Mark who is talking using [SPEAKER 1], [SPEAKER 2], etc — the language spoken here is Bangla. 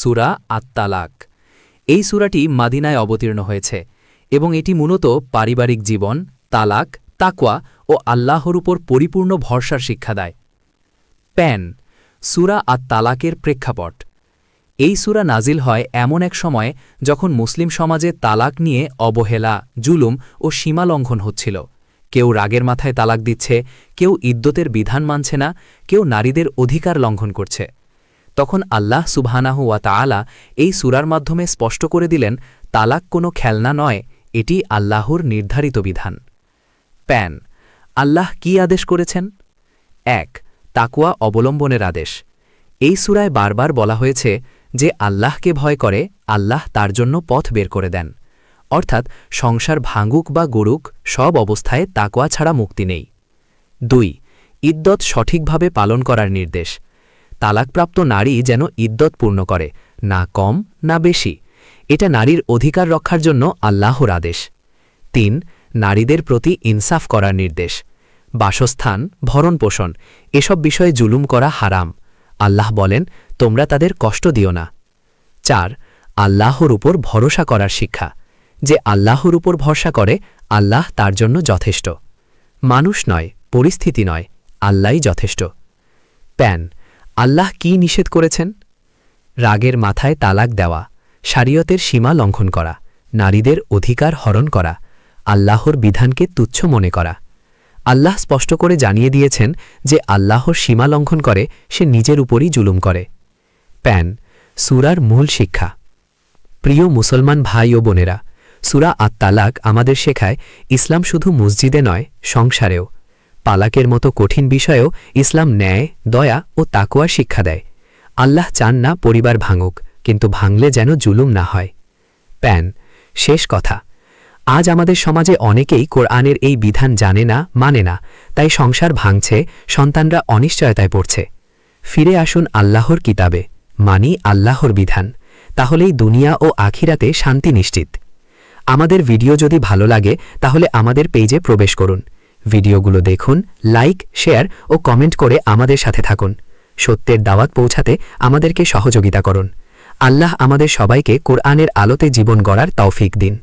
[SPEAKER 1] সুরা আত্মালাক এই সুরাটি মাদিনায় অবতীর্ণ হয়েছে এবং এটি মূলত পারিবারিক জীবন, তালাক, তাকওয়া ও আল্লাহর উপর পরিপূর্ণ ভরসার শিক্ষা দেয়। প্যান, সুরা আত তালাকের প্রেক্ষাপট। এই সুরা নাজিল হয় এমন এক সময়ে যখন মুসলিম সমাজে তালাক নিয়ে অবহেলা, জুলুম ও সীমা লঙ্ঘন হচ্ছিল। কেউ রাগের মাথায় তালাক দিচ্ছে, কেউ ইদ্যতের বিধান মানছে না, কেউ নারীদের অধিকার লঙ্ঘন করছে। তখন আল্লাহ সুবহানাহু ওয়া তাআলা এই সুরার মাধ্যমে স্পষ্ট করে দিলেন, তালাক কোনো খেলনা নয়, এটি আল্লাহর নির্ধারিত বিধান। প্যান, আল্লাহ কি আদেশ করেছেন? এক তাকুয়া অবলম্বনের আদেশ। এই সুরায় বারবার বলা হয়েছে যে আল্লাহকে ভয় করে, আল্লাহ তার জন্য পথ বের করে দেন। অর্থাৎ সংসার ভাঙুক বা গড়ুক, সব অবস্থায় তাকোয়া ছাড়া মুক্তি নেই। দুই, ইদ্যত সঠিকভাবে পালন করার নির্দেশ। তালাকপ্রাপ্ত নারী যেন ইদ্যত পূর্ণ করে, না কম, না বেশি। এটা নারীর অধিকার রক্ষার জন্য আল্লাহর আদেশ। তিন, নারীদের প্রতি ইনসাফ করার নির্দেশ। বাসস্থান ভরণপোষণ এসব বিষয়ে জুলুম করা হারাম। আল্লাহ বলেন, তোমরা তাদের কষ্ট দিও না। চার, আল্লাহর উপর ভরসা করার শিক্ষা। যে আল্লাহর উপর ভরসা করে, আল্লাহ তার জন্য যথেষ্ট। মানুষ নয়, পরিস্থিতি নয়, আল্লাহই যথেষ্ট। প্যান আল্লাহ কি নিষেধ করেছেন? রাগের মাথায় তালাক দেওয়া, শারিয়তের সীমা লঙ্ঘন করা, নারীদের অধিকার হরণ করা, আল্লাহর বিধানকে তুচ্ছ মনে করা। আল্লাহ স্পষ্ট করে জানিয়ে দিয়েছেন যে আল্লাহর সীমা লঙ্ঘন করে, সে নিজের উপরই জুলুম করে। প্যান, সুরার মূল শিক্ষা। প্রিয় মুসলমান ভাই ও বোনেরা, সুরা আত্মালাক আমাদের শেখায়, ইসলাম শুধু মসজিদে নয়, সংসারেও। পালাকের মতো কঠিন বিষয়েও ইসলাম ন্যায়, দয়া ও তাকোয়ার শিক্ষা দেয়। আল্লাহ চান না পরিবার ভাঙুক, কিন্তু ভাঙলে যেন জুলুম না হয়। প্যান, শেষ কথা। আজ আমাদের সমাজে অনেকেই কোরআনের এই বিধান জানে না মানে না, তাই সংসার ভাঙছে, সন্তানরা অনিশ্চয়তায় পড়ছে। ফিরে আসুন আল্লাহর কিতাবে, মানি আল্লাহর বিধান, তাহলেই দুনিয়া ও আখিরাতে শান্তি নিশ্চিত। আমাদের ভিডিও যদি ভালো লাগে, তাহলে আমাদের পেজে প্রবেশ করুন। ভিডিওগুলো দেখুন, লাইক, শেয়ার ও কমেন্ট করে আমাদের সাথে থাকুন। সত্যের দাওয়াত পৌঁছাতে আমাদেরকে সহযোগিতা করুন। আল্লাহ আমাদের সবাইকে কোরআনের আলোতে জীবন গড়ার তৌফিক দিন।